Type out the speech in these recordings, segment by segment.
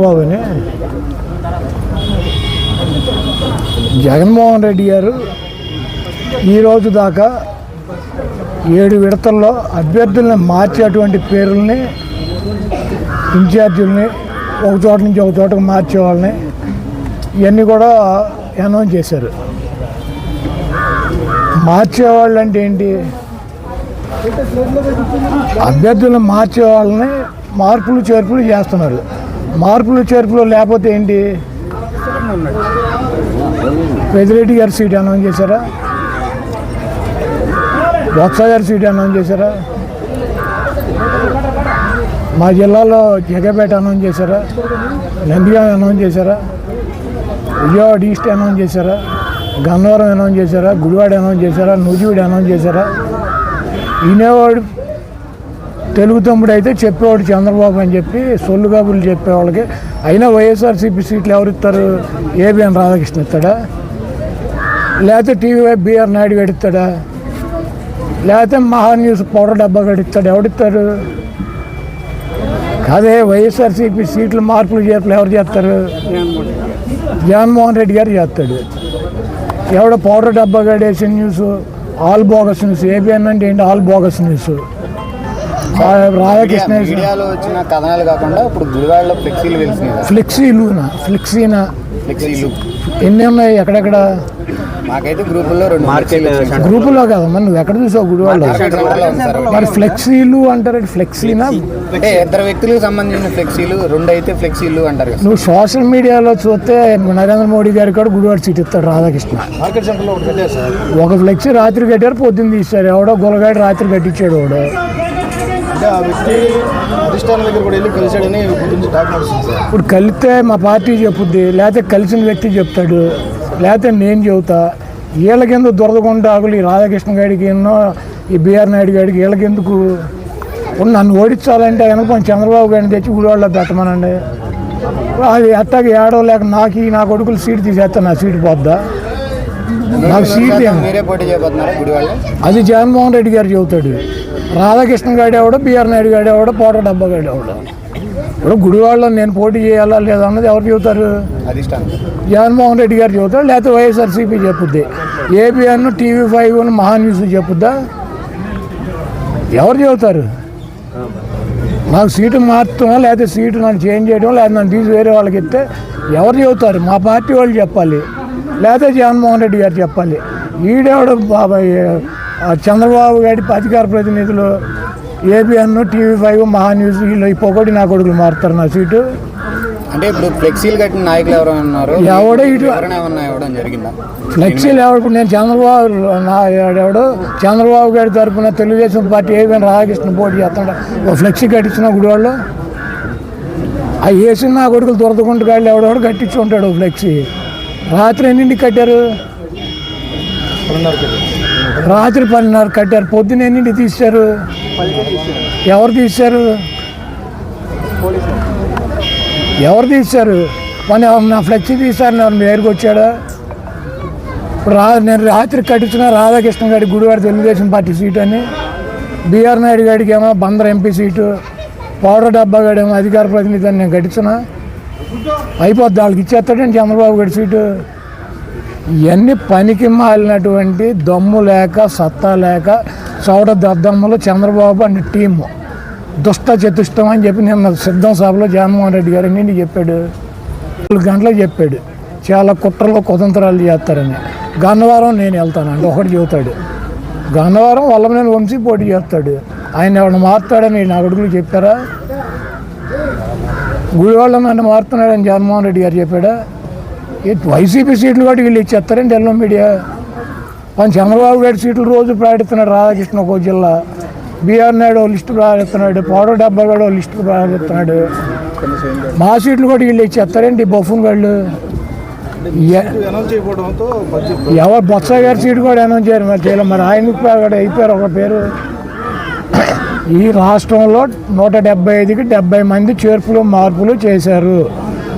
బాబుని. జగన్మోహన్ రెడ్డి గారు ఈరోజు దాకా ఏడు విడతల్లో అభ్యర్థులను మార్చేటువంటి పేర్లని ఇన్ఛార్జీలని ఒక చోట నుంచి ఒక చోటకు మార్చే వాళ్ళని ఇవన్నీ కూడా అనౌన్స్ చేశారు. మార్చేవాళ్ళు అంటే ఏంటి? అభ్యర్థులను మార్చే వాళ్ళని మార్పులు చేర్పులు చేస్తున్నారు. మార్పులు చేర్పులు లేకపోతే ఏంటి? పెదిరెడ్డి గారి సీట్ అనౌన్స్ చేశారా? బొత్స గారి సీట్ అనౌన్స్ చేశారా? మా జిల్లాలో జగపేట అనౌన్స్ చేశారా? నందిగా అనౌన్స్ చేశారా? విజయవాడ ఈస్ట్ అనౌన్స్ చేశారా? గన్నవరం అనౌన్స్ చేశారా? గుడివాడ అనౌన్స్ చేశారా? నూజివీడు అనౌన్స్ చేశారా? ఈనేవాడు తెలుగు తమ్ముడు అయితే చెప్పేవాడు చంద్రబాబు అని చెప్పి సొల్లు కబుర్లు చెప్పేవాళ్ళకి. అయినా వైఎస్ఆర్సీపీ సీట్లు ఎవరు ఇస్తారు? ఏబిఎన్ రాధాకృష్ణ ఇస్తాడా? లేకపోతే టీవీ బిఆర్ నాయుడు గడిస్తాడా లేకపోతే మహా న్యూస్ పౌడర్ డబ్బా గడిస్తాడు ఎవడిస్తారు కాదే వైఎస్ఆర్సీపీ సీట్లు మార్పులు చేపలు ఎవరు చేస్తారు? జగన్మోహన్ రెడ్డి గారు చేస్తాడు. ఎవడ పౌడర్ డబ్బా గడేసిన news all bogus news ABN అంటే ఏంటి? All bogus news. రాధాకృష్ణ మీడియాలో వచ్చిన కథనాలు కాకుండా ఇప్పుడు గుడివాడలో ఫ్లెక్సీలు వెలిసినాయి కదా. ఫ్లెక్సీలునా ఫ్లెక్సీనా ఫ్లెక్సీలు ఎన్ని ఉన్నాయి? ఎక్కడెక్కడ? మాకైతే గ్రూపుల్లో రెండు ఫ్లెక్సీలు వచ్చినాయి. గ్రూపులో కదా మరి నువ్వు ఎక్కడ చూసావు మార్కెట్ సార్. మరి ఫ్లెక్సీలు అంటారు ఫ్లెక్సీనా అంటే ఇద్దరు వ్యక్తులకు సంబంధించిన ఫ్లెక్సీలు రెండు అయితే ఫ్లెక్సీలు అంటారు నువ్వు సోషల్ మీడియాలో చూస్తే నరేంద్ర మోడీ గారికి కూడా గుడివాడ సీట్ ఇస్తాడు రాధాకృష్ణ. మార్కెట్ సెంటర్లో ఒకటి పెట్టారు సార్. ఒక ఫ్లెక్సీ రాత్రి కట్టారు పొద్దున్న తీశారు. ఎవడో గులగాడి రాత్రి కట్టించాడు వాడు. అంటే ఆ వ్యక్తి అధిష్టానం దగ్గర కూడా వెళ్ళి కలిశాడని గురించి టాక్ నడుస్తుంది సార్. ఇప్పుడు కలిస్తే మా పార్టీ చెప్పుద్ది లేకపోతే కలిసిన వ్యక్తి చెప్తాడు లేకపోతే నేను చెబుతా. వీళ్ళకెందుకు దురదగుండాకులు ఈ రాధాకృష్ణ గారికి ఎన్నో ఈ బిఆర్ నాయుడు గారికి వీళ్ళకెందుకు? ఇప్పుడు నన్ను ఓడించాలంటే కనుక కొంచెం చంద్రబాబు గారిని తెచ్చి గుడివాళ్ళలో పెట్టమనండి. అది అట్టాగే ఏడో లేక నాకు ఈ నా కొడుకులు సీట్ తీసేస్తా నా సీట్ పోద్దా? నాకు సీట్ అది జగన్మోహన్ రెడ్డి గారు చెబుతాడు. రాధాకృష్ణ గారు ఎవడో బిఆర్ నాయుడు గారు ఎవడో పోట డబ్బా గారు ఎవడో. ఇప్పుడు గుడివాడలో నేను పోటీ చేయాలా లేదా అన్నది ఎవరు చెబుతారు? జగన్మోహన్ రెడ్డి గారు చెబుతారు లేకపోతే YSRCP చెప్పుద్ది. ABN TV five Maha news చెప్పుద్దా? ఎవరు చెబుతారు? నాకు సీటు మార్చడం లేకపోతే సీటు నన్ను చేంజ్ చేయడం లేకపోతే నన్ను తీసి వేరే వాళ్ళకి ఇస్తే ఎవరు చెబుతారు? మా పార్టీ వాళ్ళు చెప్పాలి. లేకపోతే జగన్మోహన్ రెడ్డి గారు చెప్పాలి. ఈడేవాడు బాబాయ్ చంద్రబాబు గారి అధికార ప్రతినిధులు ABN TV five Maha news వీళ్ళు ఈ పొగడి నా కొడుకులు మారుతారు నా సీటు. అంటే ఇప్పుడు ఫ్లెక్సీలు కట్టిన నాయకులు ఎవరైనా ఉన్నారు. ఎవడో ఇటు- ఇవ్వడం జరిగిందా? ఫ్లెక్సీలు ఎవడు నేను చంద్రబాబు నా ఎవడు? చంద్రబాబు గారి తరఫున తెలుగుదేశం పార్టీ ఏమైనా రాధాకృష్ణ పోటీ చేస్తాడు ఓ ఫ్లెక్సీ కట్టించిన గుడివాళ్ళు. ఆ వేసిన నా కొడుకులు దొరదకుంటు కాళ్ళు ఎవడెవడు కట్టించి ఉంటాడు ఓ ఫ్లెక్సీ. రాత్రి ఎన్నింటికి కట్టారు? రాత్రి పన్నెండున్నర కట్టారు. పొద్దున్న ఎన్నింటి తీశారు? ఎవరు తీశారు? ఎవరు తీశారు? మన నా ఫ్లెక్సీ తీశారు ఎవరు మీ దగ్గరికి వచ్చాడా? ఇప్పుడు రా నేను రాత్రి కట్టించిన రాధాకృష్ణ గారి గుడివాడ తెలుగుదేశం పార్టీ సీట్ అని. బీఆర్ నాయుడు గారికి ఏమో బందర్ ఎంపీ సీటు. పౌడర్ డబ్బా గాడేమో అధికార ప్రతినిధి అని నేను కట్టించిన. అయిపోద్ది వాళ్ళకి ఇచ్చేస్తాడండి చంద్రబాబు గారి సీటు. ఇవన్నీ పనికి మాలినటువంటి దమ్ము లేక సత్తా లేక చౌడ దద్దమ్మలు చంద్రబాబు అండ్ టీము. దుష్ట చతుష్టం అని చెప్పి నిన్న సిద్ధం సభలో జగన్మోహన్ రెడ్డి గారు నేను చెప్పాడు? నాలుగు గంటలకు చెప్పాడు. చాలా కుట్రలు కుతంత్రాలు చేస్తారని. గన్నవరం నేను వెళ్తానండి ఒకటి చెబుతాడు. గన్నవరం వల్లమనేని వంశీ పోటీ చేస్తాడు. ఆయన ఎవరిని మారుతాడని నా కొడుకులు చెప్పారా? గుడివాళ్ళ నన్ను మారుతున్నాడని జగన్మోహన్ రెడ్డి గారు చెప్పాడా? వైసీపీ సీట్లు కూడా వీళ్ళు ఇచ్చేస్తారండి ఎల్లో మీడియా. మన చంద్రబాబు గారి సీట్లు రోజు ప్రకటిస్తున్నాడు రాధాకృష్ణ ఒక జిల్లా. బీఆర్ నాయుడు లిస్టు ప్రకటిస్తున్నాడు పౌడర్ డబ్బా కూడా లిస్టు ప్రకటిస్తున్నాడు మా సీట్లు కూడా వీళ్ళు ఇచ్చేస్తారండి బఫున్ వాళ్ళు ఎవరు బొత్స గారి సీటు కూడా అనౌన్స్ చేయరు మరి చేయలేదు మరి ఆయన కూడా అయిపోయారు ఒక పేరు. ఈ రాష్ట్రంలో నూట డెబ్బై ఐదుకి డెబ్బై మంది చేర్పులు మార్పులు చేశారు.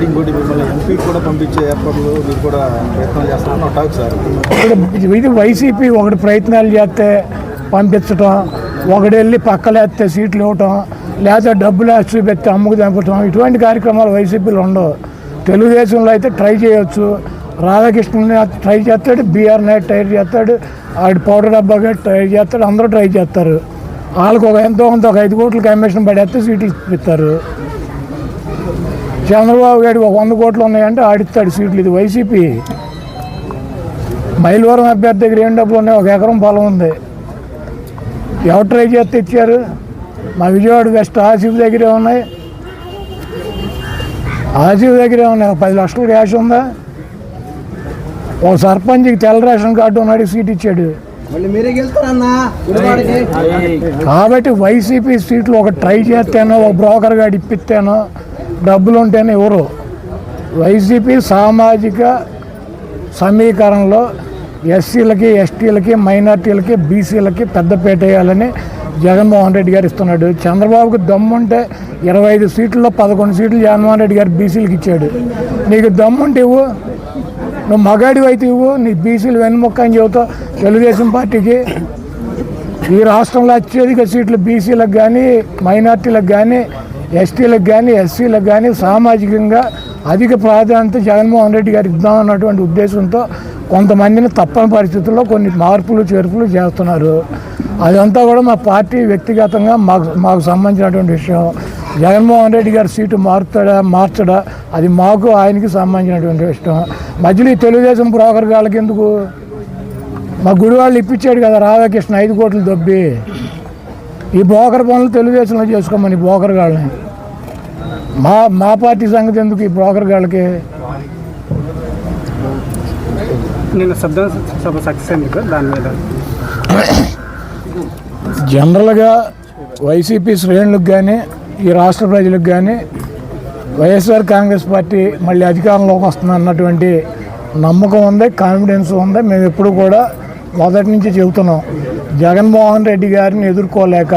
అంటే కూడా మిమ్మల్ని ఎంపీ కూడా పంపించే ఏర్పాట్లు మీరు కూడా ప్రయత్నం చేస్తారని టాక్ సార్. ఇది వైసీపీ ఒకటి ప్రయత్నాలు చేస్తే పంపించటం ఒకటి వెళ్ళి పక్కలేస్తే సీట్లు ఇవ్వటం లేదా డబ్బులు వేసి చూపెత్తే అమ్ముకు చంపటం ఇటువంటి కార్యక్రమాలు వైసీపీలో ఉండవు. తెలుగుదేశంలో అయితే ట్రై చేయొచ్చు. రాధాకృష్ణుని ట్రై చేస్తాడు బీఆర్ నాయుడు ట్రై చేస్తాడు ఆడి పౌడర్ డబ్బాగా ట్రై చేస్తాడు అందరూ ట్రై చేస్తారు. వాళ్ళకు ఒక ఎంతో కొంత ఒక ఐదు కోట్ల కమిషన్ పడేస్తే సీట్లు ఇస్తారు చంద్రబాబు గారికి ఒక వంద కోట్లు ఉన్నాయంటే ఆడిస్తాడు సీట్లు. ఇది వైసీపీ. మైలవరం అభ్యర్థి దగ్గర ఏం డబ్బులు ఉన్నాయి? ఒక ఎకరం పొలం ఉంది. ఎవరు ట్రై చేస్తే ఇచ్చారు? మా విజయవాడ వెస్ట్ ఆసిఫ్ దగ్గరే ఉన్నాయి. ఆసిఫ్ దగ్గరే ఉన్నాయి. పది లక్షలు క్యాష్ ఉందా? ఒక సర్పంచ్కి తెల్ల రేషన్ కార్డు ఉన్నాడు సీట్ ఇచ్చాడు. కాబట్టి వైసీపీ సీట్లు ఒక ట్రై చేస్తేనో ఒక బ్రోకర్ గాడు ఇప్పిస్తేనో డబ్బులు ఉంటేనే ఎవరు? వైసీపీ సామాజిక సమీకరణలో ఎస్సీలకి ఎస్టీలకి మైనార్టీలకి బీసీలకి పెద్దపేట వేయాలని జగన్మోహన్ రెడ్డి గారు ఇస్తున్నాడు. చంద్రబాబుకి దమ్ముంటే ఇరవై ఐదు సీట్లలో పదకొండు సీట్లు జగన్మోహన్ రెడ్డి గారు బీసీలకు ఇచ్చాడు. నీకు దమ్ముంటే ఇవ్వు. నువ్వు మగాడి అయితే ఇవ్వు. నీ బీసీలు వెన్నుముక్క అని చెబుతావు తెలుగుదేశం పార్టీకి. ఈ రాష్ట్రంలో అత్యధిక సీట్లు బీసీలకు కానీ మైనార్టీలకు కానీ ఎస్టీలకు కానీ ఎస్సీలకు కానీ సామాజికంగా అధిక ప్రాధాన్యత జగన్మోహన్ రెడ్డి గారికి ఇద్దామన్నటువంటి ఉద్దేశంతో కొంతమందిని తప్పని పరిస్థితుల్లో కొన్ని మార్పులు చేర్పులు చేస్తున్నారు. అదంతా కూడా మా పార్టీ వ్యక్తిగతంగా మాకు మాకు సంబంధించినటువంటి విషయం. జగన్మోహన్ రెడ్డి గారి సీటు మారుతాడా మార్చడా అది మాకు ఆయనకి సంబంధించినటువంటి విషయం. మధ్యలో ఈ తెలుగుదేశం బ్రోకర్ గాళ్ళకి ఎందుకు? మా గుడి వాళ్ళు ఇప్పించాడు కదా రాధాకృష్ణ ఐదు కోట్లు దొబ్బి. ఈ బోకర్ పనులు తెలుగుదేశంలో చేసుకోమని ఈ బోకర్ గాళ్ళని. మా మా పార్టీ సంగతి ఎందుకు ఈ బ్రోకర్ గాళ్ళకి? నేను సభ సక్సెస్ ఎందుకు దాని మీద. జనరల్గా వైసీపీ శ్రేణులకు కానీ ఈ రాష్ట్ర ప్రజలకు కానీ వైఎస్ఆర్ కాంగ్రెస్ పార్టీ మళ్ళీ అధికారంలోకి వస్తుంది అన్నటువంటి నమ్మకం ఉంది కాన్ఫిడెన్స్ ఉంది. మేము ఎప్పుడు కూడా మొదటి నుంచి చెబుతున్నాం. జగన్మోహన్ రెడ్డి గారిని ఎదుర్కోలేక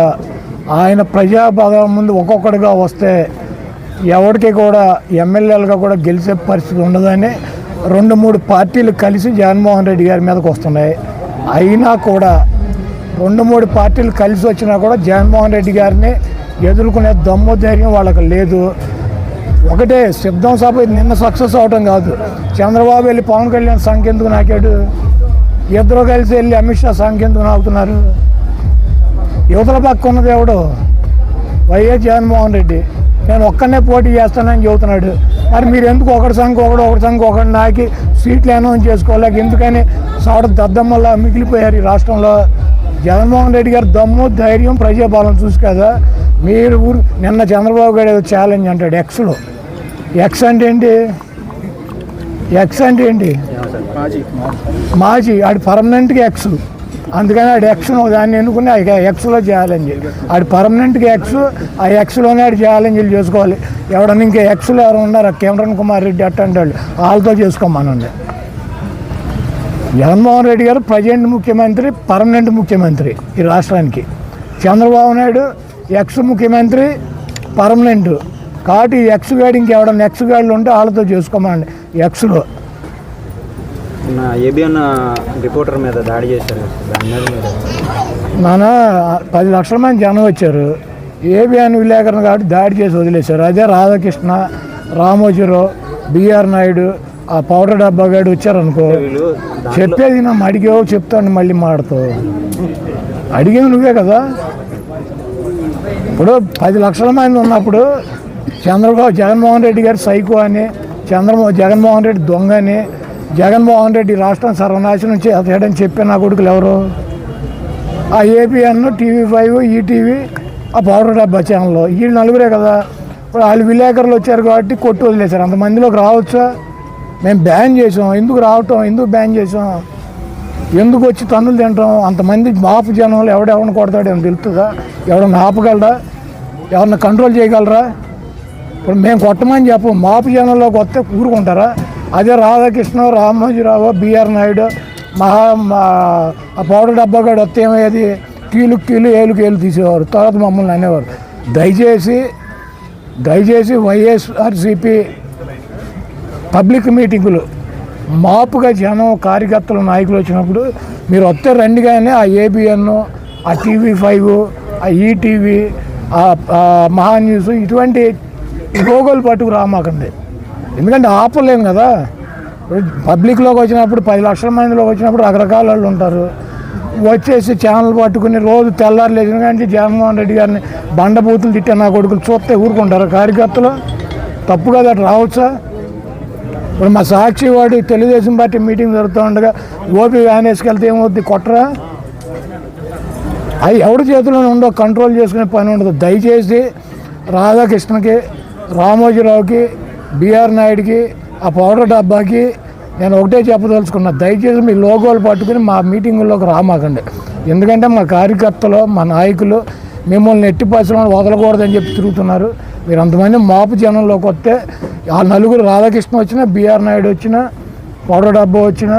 ఆయన ప్రజాభాగం ముందు ఒక్కొక్కడిగా వస్తే ఎవరికి కూడా ఎమ్మెల్యేలుగా కూడా గెలిచే పరిస్థితి ఉండదని రెండు మూడు పార్టీలు కలిసి జగన్మోహన్ రెడ్డి గారి మీదకి వస్తున్నాయి. అయినా కూడా రెండు మూడు పార్టీలు కలిసి వచ్చినా కూడా జగన్మోహన్ రెడ్డి గారిని ఎదుర్కొనే దమ్ము ధైర్యం వాళ్ళకి లేదు. ఒకటే సిద్ధం సభ నిన్న సక్సెస్ అవటం కాదు. చంద్రబాబు వెళ్ళి పవన్ కళ్యాణ్ సంఖ్య ఎందుకు నాకేడు? ఇద్దరు కలిసి వెళ్ళి అమిత్ షా సంఖ్యెందుకు ఆగుతున్నారు యువతల పక్క ఉన్నది ఎవడు? వైఎస్ జగన్మోహన్ రెడ్డి. నేను ఒక్కనే పోటీ చేస్తానని చెబుతున్నాడు. మరి మీరు ఎందుకు ఒకటి సంఘ ఒకడు ఒకటి సంఘ ఒకటి నాకి సీట్లు అనౌన్స్ చేసుకోలేక ఎందుకని సాడ దద్దమ్మలా మిగిలిపోయారు ఈ రాష్ట్రంలో? జగన్మోహన్ రెడ్డి గారు దమ్ము ధైర్యం ప్రజాపాలన చూసి కదా మీరు ఊరు నిన్న చంద్రబాబు గారు ఏదో ఛాలెంజ్ అంటాడు. ఎక్స్లో ఎక్స్ అంటే ఏంటి? ఎక్స్ అంటే ఏంటి? మాజీ. ఆడు పర్మనెంట్గా ఎక్స్ అందుకని ఆడు ఎక్స్ దాన్ని ఎన్నుకుని ఆ ఎక్స్లో చెప్పి. ఆడు పర్మనెంట్గా ఎక్స్ ఆ ఎక్స్లోనే ఆడు ఛాలెంజ్లు చేసుకోవాలి. ఎవడన్నా ఇంకా ఎక్స్లో ఎవరు ఉన్నారు? ఆ కుమార్ రెడ్డి అట్ట అంటాడు. వాళ్ళతో చేసుకోమనండి. జగన్మోహన్ రెడ్డి గారు ప్రజెంట్ ముఖ్యమంత్రి పర్మనెంట్ ముఖ్యమంత్రి ఈ రాష్ట్రానికి. చంద్రబాబు నాయుడు ఎక్స్ ముఖ్యమంత్రి పర్మనెంట్ కాబట్టి ఎక్స్ గాడి ఇంకెవడన్నా ఎక్స్ గాడులు ఉంటే వాళ్ళతో చేసుకోమనండి. ఎక్స్లో నా ఏబిఎన్ రిపోర్టర్ మీద దాడి చేశారు. మన పది లక్షల మంది జనం వచ్చారు. ఏబిఎన్ విలేకరణ కాబట్టి దాడి చేసి వదిలేశారు. అదే రాధాకృష్ణ రామోజీరావు బిఆర్ నాయుడు ఆ పౌడర్ డబ్బా గాడు వచ్చారనుకో చెప్పేది నా అడిగావు చెప్తాను మళ్ళీ మాడతావు. అడిగేది నువ్వే కదా. ఇప్పుడు పది లక్షల మంది ఉన్నప్పుడు చంద్రబాబు జగన్మోహన్ రెడ్డి గారు సైకో అని చంద్రమో జగన్మోహన్ రెడ్డి దొంగ అని జగన్మోహన్ రెడ్డి రాష్ట్రం సర్వనాశనం చేయడం చెప్పే నా కొడుకులు ఎవరు? ఆ ఏపీఎన్ టీవీ ఫైవ్ ఈటీవీ ఆ పౌడర్ డబ్బా ఛానల్ వీళ్ళు నలుగురే కదా. ఇప్పుడు వాళ్ళు విలేకరులు వచ్చారు కాబట్టి కొట్టు వదిలేశారు. అంతమందిలోకి రావచ్చా? మేము బ్యాన్ చేసాం ఎందుకు రావటం? ఎందుకు బ్యాన్ చేసాం ఎందుకు వచ్చి తన్నులు తింటాం? అంతమంది మాపు జనంలో ఎవడెవరిని కొడతాడు ఏమో తెలుస్తుందా? ఎవడన్నా ఆపగలరా? ఎవరన్నా కంట్రోల్ చేయగలరా? ఇప్పుడు మేము కొట్టమని చెప్పు. మాపు జనంలోకి వస్తే కూరుకుంటారా అదే రాధాకృష్ణ రామోజీరావు బిఆర్ నాయుడు మహా మా- ఆ పౌడర్ డబ్బా కూడా వస్తే ఏమయ్యేది? కీలు కీలు ఏలు కీలు తీసేవారు. తర్వాత మమ్మల్ని అనేవారు. దయచేసి దయచేసి వైఎస్ఆర్సిపి పబ్లిక్ మీటింగులు. మాపుగా జనం కార్యకర్తలు నాయకులు వచ్చినప్పుడు మీరు వస్తే రండి కానీ ఆ ఏబిఎన్ ఆ టీవీ ఫైవ్ ఆ ఈటీవీ మహా న్యూస్ ఇటువంటి గోగోలు పట్టుకు రామాకండి. ఎందుకంటే ఆపలేము కదా. పబ్లిక్లోకి వచ్చినప్పుడు పది లక్షల మందిలోకి వచ్చినప్పుడు రకరకాల వాళ్ళు ఉంటారు. వచ్చేసి ఛానల్ పట్టుకుని రోజు తెల్లారు లేచిన కానీ జగన్మోహన్ రెడ్డి గారిని బండబూతులు తిట్టే నా కొడుకులు చూస్తే ఊరుకుంటారు. కార్యకర్తలు తప్పు కదా అటు రావచ్చా? ఇప్పుడు మా సాక్షి వాడు తెలుగుదేశం పార్టీ మీటింగ్ జరుగుతూ ఉండగా ఓపీ వ్యాన్ వేసుకెళ్తే ఏమవుద్ది? కొట్టరా? అవి ఎవరి చేతిలో ఉండో కంట్రోల్ చేసుకునే పని ఉండదు. దయచేసి రాధాకృష్ణకి రామోజీరావుకి బీఆర్ నాయుడికి ఆ పౌడర్ డబ్బాకి నేను ఒకటే చెప్పదలుచుకున్నా దయచేసి మీ లోగోలు పట్టుకుని మా మీటింగుల్లోకి రామాకండి. ఎందుకంటే మా కార్యకర్తలు మా నాయకులు మిమ్మల్ని ఎట్టి పరిశ్రమలు వదలకూడదని చెప్పి తిరుగుతున్నారు. మీరు అంతమంది మాపు జనంలోకి వస్తే ఆ నలుగురు రాధాకృష్ణ వచ్చినా బీఆర్ నాయుడు వచ్చినా పౌడర్ డబ్బా వచ్చినా